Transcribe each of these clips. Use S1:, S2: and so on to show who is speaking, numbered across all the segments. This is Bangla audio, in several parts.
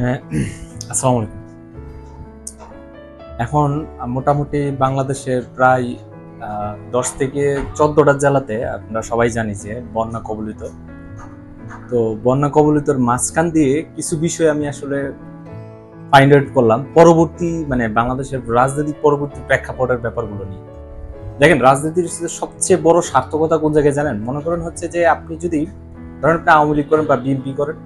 S1: হ্যাঁ, আসসালামু আলাইকুম। এখন মোটামুটি বাংলাদেশের প্রায় দশ থেকে চোদ্দটা জেলাতে আপনারা সবাই জানি যে বন্যা কবলিত। তো বন্যা কবলিতর মাঝখান দিয়ে কিছু বিষয় আমি আসলে ফাইন্ড আউট করলাম। পরবর্তী মানে বাংলাদেশের রাজনৈতিক পরবর্তী প্রেক্ষাপটের ব্যাপারগুলো নিয়ে। দেখেন রাজনীতির সবচেয়ে বড় সার্থকতা কোন জায়গায় জানেন? মনে করেন হচ্ছে যে আপনি যদি ধরেন আপনি আওয়ামী লীগ করেন বা বিএনপি করেন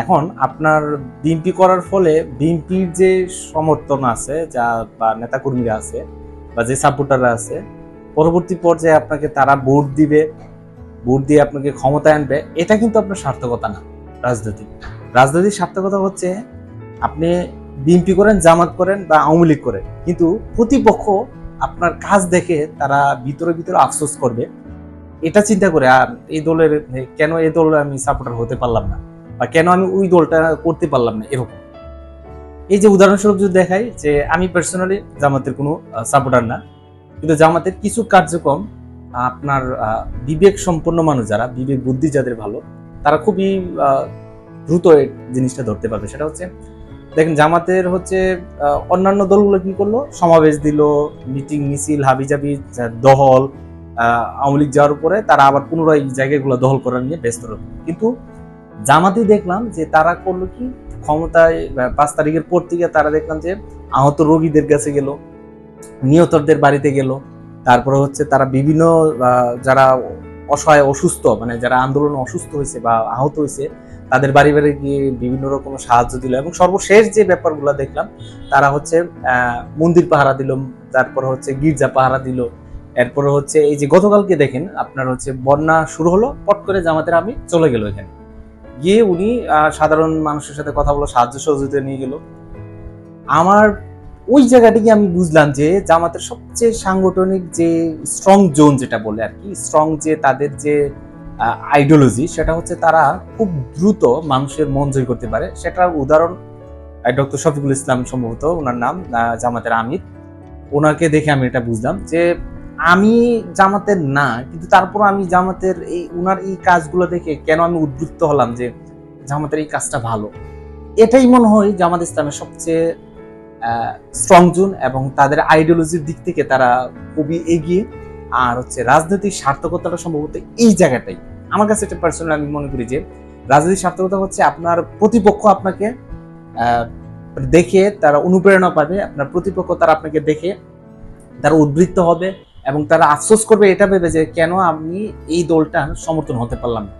S1: এখন আপনার বিএনপি করার ফলে বিএনপির যে সমর্থন আছে, যা বা নেতাকর্মীরা আছে বা যে সাপোর্টাররা আছে, পরবর্তী পর্যায়ে আপনাকে তারা ভোট দিবে, ভোট দিয়ে আপনাকে ক্ষমতায় আনবে, এটা কিন্তু আপনার সার্থকতা না রাজনীতি রাজনৈতিক সার্থকতা হচ্ছে আপনি বিএনপি করেন, জামাত করেন বা আওয়ামী লীগ করেন, কিন্তু প্রতিপক্ষ আপনার কাজ দেখে তারা ভিতরে ভিতরে আফসোস করবে। এটা চিন্তা করে, আর এই দলের, কেন এই দলের আমি সাপোর্টার হতে পারলাম না? বা কেন আমি ওই দলটা করতে পারলাম না এরকম? এই যে উদাহরণস্বরূপ যদি দেখাই যে আমি পার্সোনালি জামাতের কোনো সাপোর্টার না। কিন্তু জামাতের কিছু কার্যক্রম, আপনার বিবেক সম্পন্ন মানুষ যারা, বিবেক বুদ্ধি যাদের ভালো, তারা খুবই দ্রুত জিনিসটা ধরতে পারবে। সেটা হচ্ছে, দেখেন জামাতের হচ্ছে অন্যান্য দলগুলো কি করল? সমাবেশ দিল, মিটিং, মিছিল, হাবিজাবি দহল আওয়ামী লীগ যাওয়ার পরে তারা আবার পুনরায় জায়গাগুলো দখল করার নিয়ে ব্যস্ত কিন্তু জামাতে দেখলাম যে তারা করল কি? ক্ষমতায় পাঁচ তারিখের পর থেকে তারা দেখলাম যে আহত রোগীদের কাছে গেল, নিহতদের বাড়িতে গেল। তারপরে হচ্ছে তারা বিভিন্ন যারা অসহায়, অসুস্থ মানে যারা আন্দোলন অসুস্থ হয়েছে বা আহত হয়েছে, তাদের বাড়ি বাড়ি গিয়ে বিভিন্ন রকম সাহায্য দিল এবং সর্বশেষ যে ব্যাপারগুলো দেখলাম, তারা হচ্ছে মন্দির পাহারা দিল, তারপর হচ্ছে গির্জা পাহারা দিল। এরপরে হচ্ছে এই যে গতকালকে দেখেন, আপনার হচ্ছে বন্যা শুরু হলো, পট করে জামাতের আমি চলে গেল এখানে। গিয়ে উনি সাধারণ মানুষের সাথে কথা বলে সাহায্য সহযোগিতা নিয়ে গেল। আমার ওই জায়গাটিকে আমি বুঝলাম যে জামাতের সবচেয়ে সাংগঠনিক যে স্ট্রং জোন যেটা বলে আর কি স্ট্রং যে তাদের যে আইডিওলজি সেটা হচ্ছে তারা খুব দ্রুত মানুষের মন জয় করতে পারে। সেটার উদাহরণ ডক্টর শফিকুল ইসলাম সম্ভবত, ওনার নাম জামাতের আমির। ওনাকে দেখে আমি এটা বুঝলাম যে আমি জামাতের না, কিন্তু তারপর আমি জামাতের এই, উনার এই কাজগুলো দেখে কেন আমি উদ্বৃত্ত হলাম যে জামাতের এই কাজটা ভালো? এটাই মনে হয় জামাত ইসলামের সবচেয়ে স্ট্রং জোন এবং তাদের আইডিওলজির দিক থেকে তারা খুবই এগিয়ে। আর হচ্ছে রাজনৈতিক সার্থকতাটা সম্ভবত এই জায়গাটাই। আমার কাছে এটা পার্সোনাল আমি মনে করি যে রাজনৈতিক সার্থকতা হচ্ছে আপনার প্রতিপক্ষ আপনাকে দেখে তারা অনুপ্রেরণা পাবে, আপনার প্রতিপক্ষ তারা আপনাকে দেখে তারা উদ্বৃত্ত হবে। এবং তারা আফসোস করবে, এটা ভেবে যে কেন আমি এই দলটা সমর্থন হতে পারলাম না।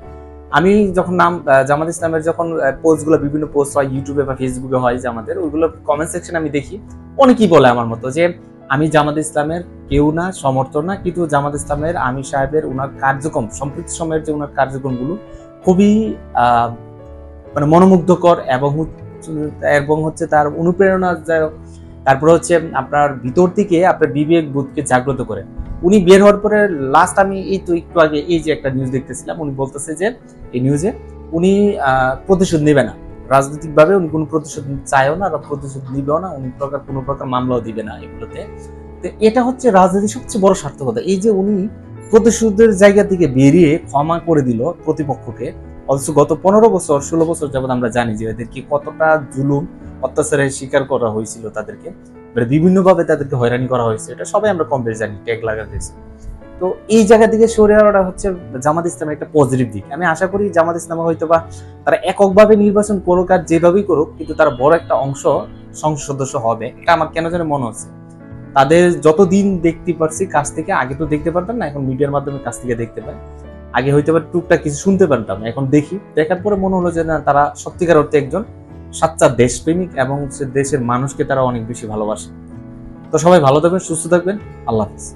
S1: আমি যখন নাম জামাত ইসলামের যখন পোস্টগুলো, বিভিন্ন পোস্ট হয়, ইউটিউবে বা ফেসবুকে হয় যে আমাদের ওইগুলো কমেন্ট সেকশন আমি দেখি। অনেকেই বলে আমার মতো যে, আমি জামাত ইসলামের কেউ না, সমর্থন না, কিন্তু জামাত ইসলামের আমি সাহেবের ওনার কার্যক্রম, সম্প্রতি সময়ের যে ওনার কার্যক্রমগুলো খুবই মানে মনোমুগ্ধকর এবং এবং হচ্ছে তার অনুপ্রেরণাদায়ক তারপরে হচ্ছে আপনার ভিতর থেকে আপনার বিবেক বোধকে জাগ্রত করে। উনি বের হওয়ার পরে লাস্ট আমি এই তো একটু আগে এই যে একটা নিউজ দেখতেছিলাম, উনি বলতেছে যে, এই নিউজে উনি প্রতিশোধ নেবে না। রাজনৈতিকভাবে উনি কোনো প্রতিশোধ চায়ও না বা প্রতিশোধ নিবেও না, উনি প্রকার কোনো প্রকার মামলাও দিবে না এগুলোতে। তো এটা হচ্ছে রাজনীতির সবচেয়ে বড় সার্থকতা এই যে উনি প্রতিশোধের জায়গা থেকে বেরিয়ে ক্ষমা করে দিল প্রতিপক্ষকে অথচ গত পনেরো বছর, ষোলো বছর যাবত আমরা জানি যে এদেরকে কতটা জুলুম, অত্যাচারের শিকার করা হয়েছিল তাদেরকে মানে বিভিন্নভাবে তাদেরকে হয়রানি করা হয়েছে, এটা সবাই আমরা কম বেশি জানি, ট্যাগ লাগা হয়েছে। তো এই জায়গা থেকে সরে আসাটা হচ্ছে জামাত ইসলামের একটা পজিটিভ দিক। আমি আশা করি জামাত ইসলাম হয়তো বা তারা এককভাবে নির্বাচন করুক আর যেভাবেই করুক, কিন্তু তারা বড় একটা অংশ সংসদ সদস্য হবে, এটা আমার কেন যেন মনে হচ্ছে। তাদের যতদিন দেখতে পারছি, কাছ থেকে আগে তো দেখতে পারতাম না, এখন মিডিয়ার মাধ্যমে কাছ থেকে দেখতে পাই আগে হইতে পারে টুকটা কিছু শুনতে পারতাম, এখন দেখি। দেখার পরে মনে হলো যে না, তারা সত্যিকার অর্থে একজন সাচ্চা দেশপ্রেমিক এবং সে দেশের মানুষকে তারা অনেক বেশি ভালোবাসে। তো সবাই ভালো থাকবেন, সুস্থ থাকবেন। আল্লাহ হাফিজ।